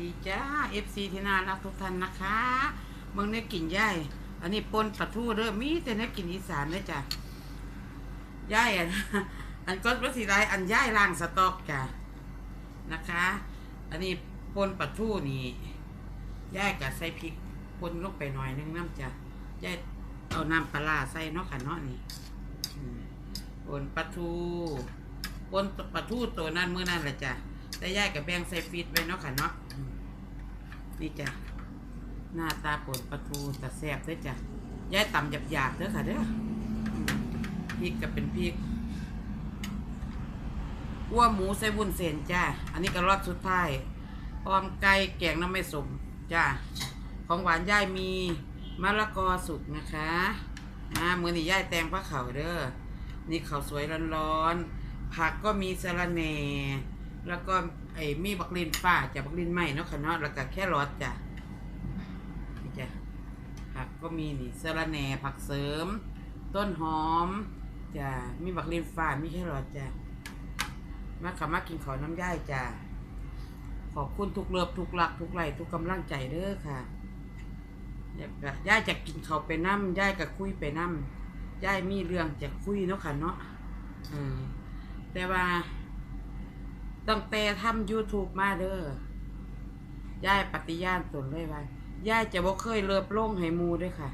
ดีจ้า FC ที่น่ารักทุกท่านนะคะเมืองเนี้ยกินย่ายอันนี้ปนปลาทูเด้อมีแต่เนี้ยกินอีสานเด้อจ้ะย่ายอันอันก็วัสีไรอันย่ายล่างสต๊อกจ้ะนะคะ อันนี้ปนปลาทูนี่ย่ายกับใส่พริกปนลงไปหน่อยนึงน้ำจ้ะย่ายเอาน้ำปลาใส่เนาะค่ะเนาะนี่ปนปลาทูปนปลาทูตัวนั้นเมื้อนั้นแหละจ้ะ แต่ย่ายกับแบงใส่ฟีดไว้เนาะค่ะเนาะนี่จ้ะหน้าตาปนปลาทูแต่แซ่บด้อจ้ะย่ายตำหยาบๆเด้อค่ะเด้อพริกก็เป็นพริกอ้วหมูใส่วุ้นเส้นจ้า อันนี้ก็รอบสุดท้ายออมไก่แกงน้ำไม่สมจ้า ของหวานย่ายมีมะละกอสุกนะคะมามือนี่ย่ายแตงพระเขาเด้อ นี่เข้าสวยร้อนๆ ผักก็มีสะระแหน่ แล้วก็ไอ้มีบักลินฟ้าจะบักลินไหมเนาะค่ะเนาะแล้วก็แค่รอดจ้ะนี่จ้ะผักก็มีนี่สะระแหน่ผักเสริม ต้นหอมจ้ะมีบักลินฟ้ามีแค่รอดจ้ะมาขับมากินขาวน้ำย่ายจ้ะขอบคุณทุกเลิฟทุกหลักทุกไหลทุกกำลังใจเด้อค่ะอยากจะย่ายจะกินเขาวไปน้ำย่ายก็คุยไปน้ำย่ายมีเรื่องจะคุยเนาะค่ะเนาะแต่ว่า ตั้งแต่ทำ YouTube มาเด้อย่ายปฏิญาณตนเลยว่าย่ายจะบ่เคยเลิบล่งให้มูด้วยค่ะ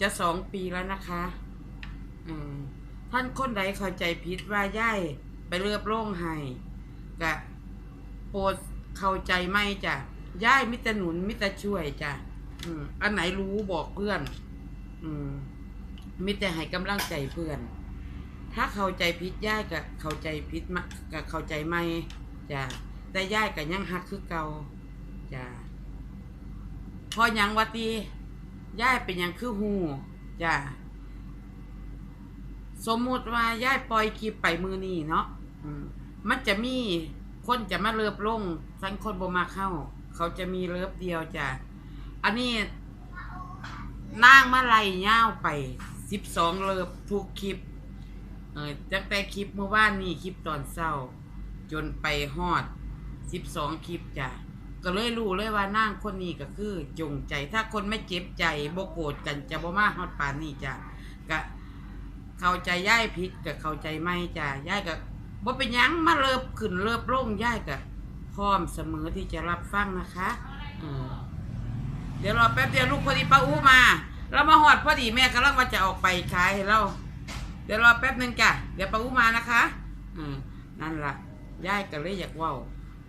จะสองปีแล้วนะคะ อืมท่านคนใดเข้าใจผิดว่าย่ายไปเลือบล่งให้กะโปรดเข้าใจไม่จ้ะย่ายมิตรหนุนมิตรช่วยจ้ะอืมอันไหนรู้บอกเพื่อน อืมมิต่ให้กำลังใจเพื่อน ถ้าเข้าใจผิดย่ายกับเข้าใจผิดมากับเข้าใจไม่จ้ะแต่ย่ายกับยังหักคือเก่าจ้ะพอยังวัตีย่ายเป็นยังคือหูจ้ะสมมุติว่าย่ายปล่อยคลิปไปมือนี่เนาะอืมันจะมีคนจะมาเลิบลงทั้งคนบ่มาเข้า เขาจะมีเลิบเดียวจ้ะอันนี้นางมาไล่ย่าวไปสิบสองเลิบทุกคลิป ออจากแต่คลิปเมื่อวานนี่คลิปตอนเศร้า จนไปฮอดสิบสองคลิปจ้ะก็เลยรู้เลยว่านั่งคนนี้ก็คือ จงใจ ถ้าคนไม่เจ็บใจบ่โกรธกันจะบ่มาฮอดปานนี้จ้ะก็เข้าใจย่ายผิดกับเข้าใจไม่จ้ะย่ายก็บ่เป็นยังมาเลิบขึ้นเลิบลงย่ายก็พร้อมเสมอที่จะรับฟังนะคะเดี๋ยวรอแป๊บเดียวลูกพอดีป้าอู้มา เรามาฮอดพอดีแม่กำลังว่าจะออกไปขายให้เรา เดี๋ยวรอแป๊บหนึ่งจ้ะเดี๋ยวปาอุมานะคะอืมนั่นละยายก็เลยอยากว่า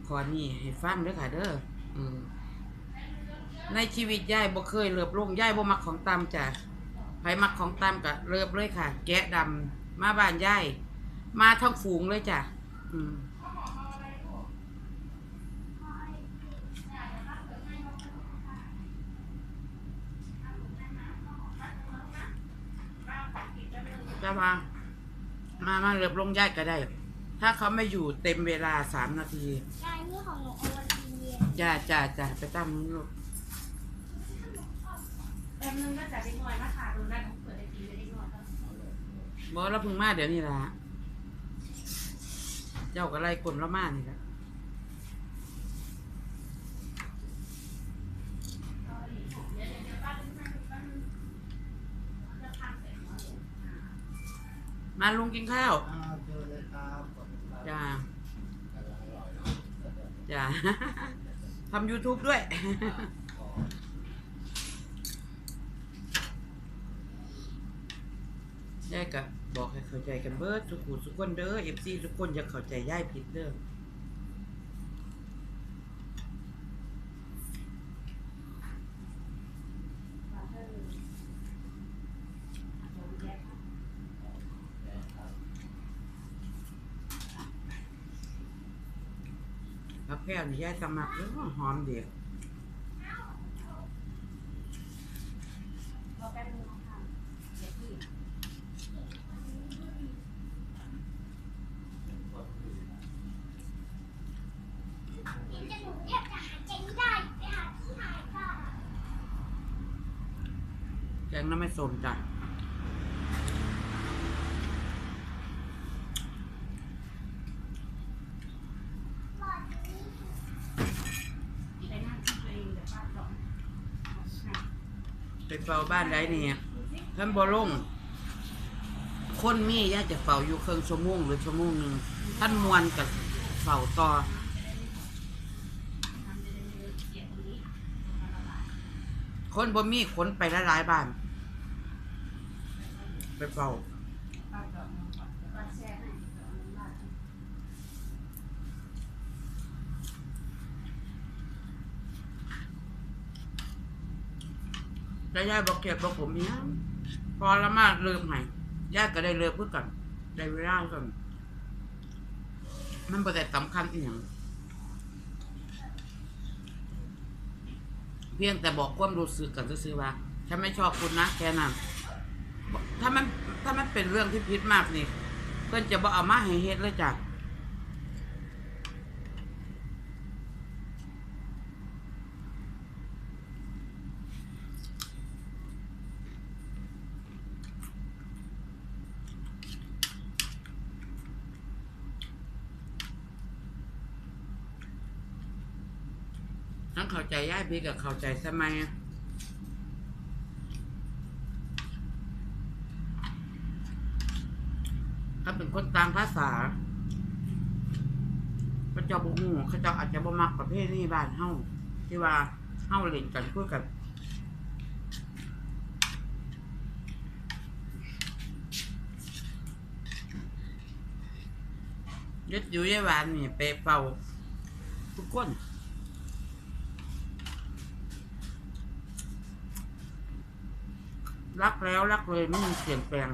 ขอนี่ให้ฟังด้อค่ะ เด้ออืมในชีวิตยายบ่เคยเลือบลงยายบ่มักของตามจ้ะไผมักของตามก็เลือบเลยค่ะ แกะดำมาบ้านยายมาทั้งฝูงเลยจ้ะอืม จะมามามาเลือบลงยายก็ได้ ถ้าเขาไม่อยู่เต็มเวลาสามนาทียายนี่ของหนูโอวัลตินเย็นจ้าจ้าจ้าไปตั้งนู้นลูกแป๊บนึงก็จะได้หน่อยมาขาดูได้ของเปิดไอทีได้หน่อยก็บอกเราเพึ่งมาเดี๋ยวนี้ละเจ้าก็ไล่กลเรามานี่ละ มาลุงกินข้าวอ่าเจอเลยครับขอบคุณครับจ้าจ้า ทำ YouTube ด้วยยายก็บอกให้เข้าใจกันเบิดทุกผู้ทุกคนเด้อเอฟซีทุกคนอย่าเข้าใจย่ายผิดเด้อ ครับแค่นี้ยายสมัครเด้อหอมเดียวรอแป๊บนึงนะคะเดี๋ยวพี่นี่จะหนูเรียกจะหายใจไม่ได้ไปหาที่หายก่อนแกงน้ำไม่สมจ้ะ หลอดนี้ ได้ไหม ไปเฝ้าบ้านได้เนี่ยท่านบ่ลงคนมีย่าจะเฝ้าอยู่เครื่องชั่วโมงหรือชั่วโมงหนึ่งท่านมวนกับเฝ้าต่อคนบ่มีขนไปหลายบ้าน ไปเฝ้า แล้วยายบอกเก็บบอกผมเนี้ยพอละมากเลิมให้ยายก็ได้เลิมเพื่อกันได้เวลากันมันประแต่สำคัญอีกอย่างเพียงแต่บอกความรู้สึกกันซื้อว่าฉันไม่ชอบคุณนะแค่นั้นถ้ามันถ้ามันเป็นเรื่องที่พิษมากนี่เพื่อนจะบอกเอามาให้เฮ็ดเลยจ้ะ ทั้งเข้าใจย่ายพี่กับเข้าใจสมัยถ้าเป็นคนต่างภาษาเขาเจ้าบุหูเขาเจ้าอาจจะบ่มักประเภทนี้บ้านเฮาที่ว่าเฮาเล่นกันคุยกันยึดอยู่ยายหวานนี่ไปเป่าทุกคน รักแล้วรักเลยไม่มีเปลี่ยนแปลง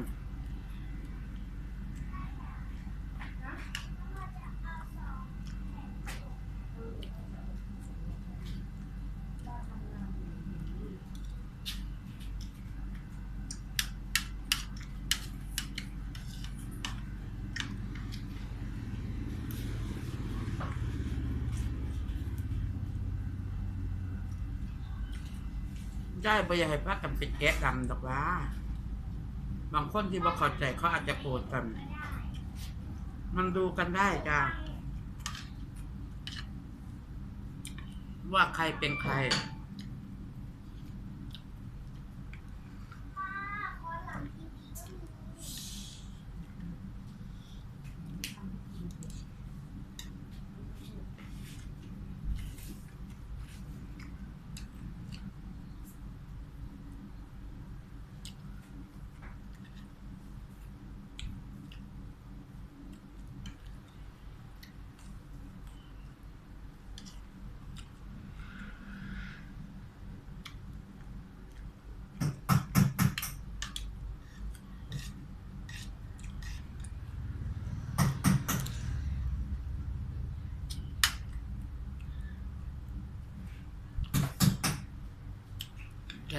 ได้บ่อยากให้พากันเป็นแกะดำดอกว่า บางคนที่บ่เข้าใจเขาอาจจะโกรธกัน มันดูกันได้จ้าว่าใครเป็นใคร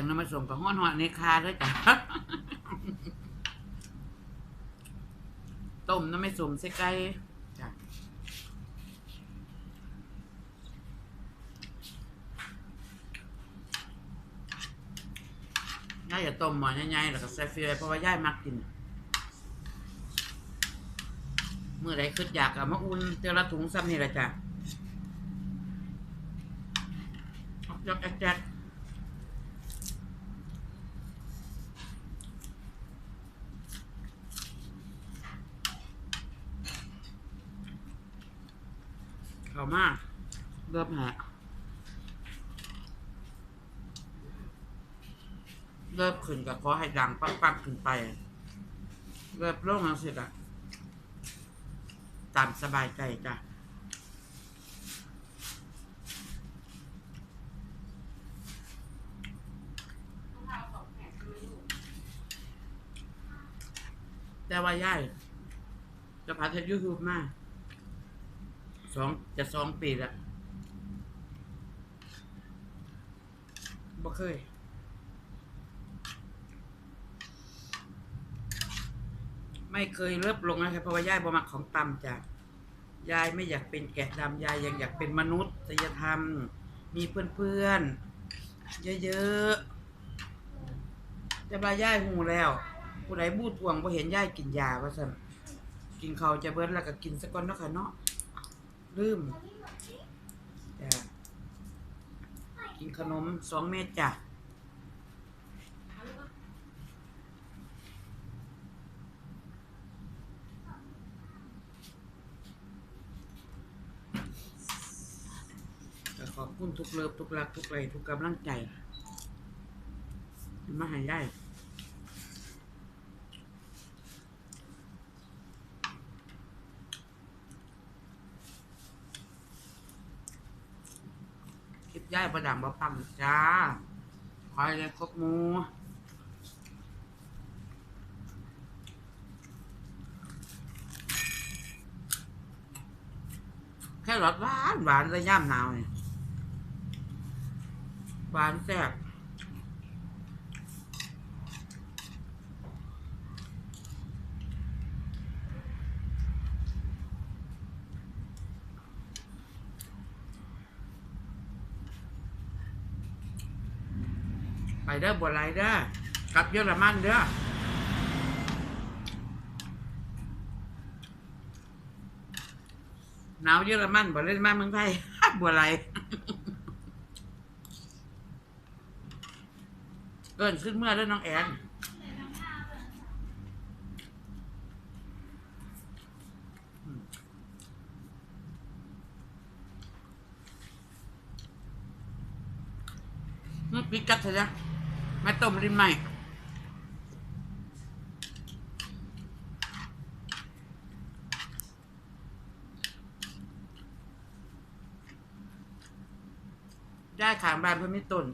น้ำมันส่งกับห้อนหอในคาด้วยจ้ะต้มน้ำไม่ส่งใส่ไก่จ้ะย่าอย่าต้มหมอใหญ่ๆแล้วก็ใส่เฟียเพราะว่าย่ายมักกินเมื่อไรคืดอยากเอามาอุ่นเจอละถุงซ้ำนี่แหละจ้ะยกแจ๊ก เข้ามาเริ่มแหะเริ่มขึ้นกับขอให้ดังปักปักๆขึ้นไป เริ่มโล่งแล้วสิอะตามสบายใจจ้ะแต่ว่าย่ายจะพาเทปยูทูบมาก สองจะสองปีละบ่เคย ไม่เคยเลิบลงนะครับเพราะว่ายายบ่มักของต่ำจ้ะยายไม่อยากเป็นแกะดำยายยังอยากเป็นมนุษยธรรม มีเพื่อนๆ เยอะๆ จะบายายหูแล้วผู้ใดบูดทวงบ่เห็นยายกินยาว่าซั่นกินข้าจะเบิดแล้วก็กินสักก่อนเนาะค่ะเนาะ ลืมจ้ะกินขนมสองเม็ดจ้ะขอบคุณทุกเลิฟทุกรักทุกไรทุกกำลังใจมาให้ได้ คลิประดังบะปังจ้าคอยเลยครบมูแค่รสหวานหวานระย่ำหนาวเนี่ยหวานแซ่บ ไปเด้อบัวไหลเด้อกลับเยอรมันเด้อหนาวเยอรมันบ่เล่นมาเมืองไทยบัวไหลเกินขึ้นเมื่อแล้วน้องแอนนี่ปิกัดเถอะจ้ะ มาต้มริมใหม่ ได้ขางบานเพื่อไม่ต้น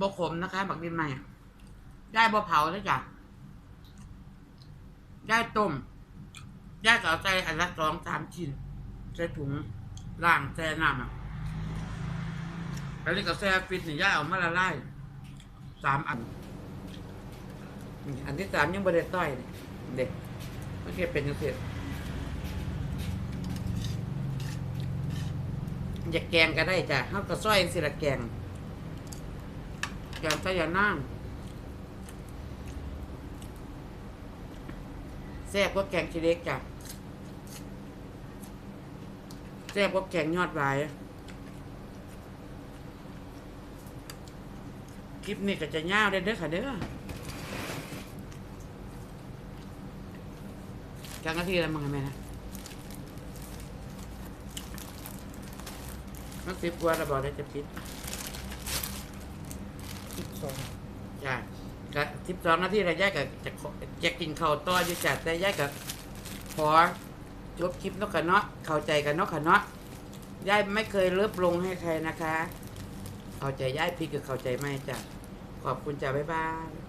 บขมนะคะบักดินใหม่ ได้บเผาแล้วจ้ะ ได้ต้ม ได้เอาใจอันละสองสามชิ้นใส่ถุงล่างแช่น้ำอะ ไปเล่นกับแซ่ฟิตนี่ย่าเอามาละลายสามอันนี่อันที่สามยังบริเดต้อยเลยเด็กไม่เคยเป็นยังเสร็จอยากแกงก็ได้จ้ะเขาวก็ซอยสิละแกงแกงใส่ยานั่งแซ่บกว่าแกงชีเล็กจ้ะแซ่บกว่าแกงยอดหวาย คลิปนี้ก็จะยาวเด้อเด้อค่ะเด้อจังนาทีละมึงไงแม่นะมันสิบกว่าระบอกได้จะปิดสิบสองจ้ะก็สิบสองนาทีระยะกับจะขอจะกินข้าวต่ออยู่จัดแต่ยายกับขอจบคลิปเนกกันเนาะเข้าใจกันเนาะค่ะเนาะยายไม่เคยเลิฟลงให้ใครนะคะ เข้าใจยายพี่คือเข้าใจไม่จ้ะ ขอบคุณจ้าบ๊ายบาย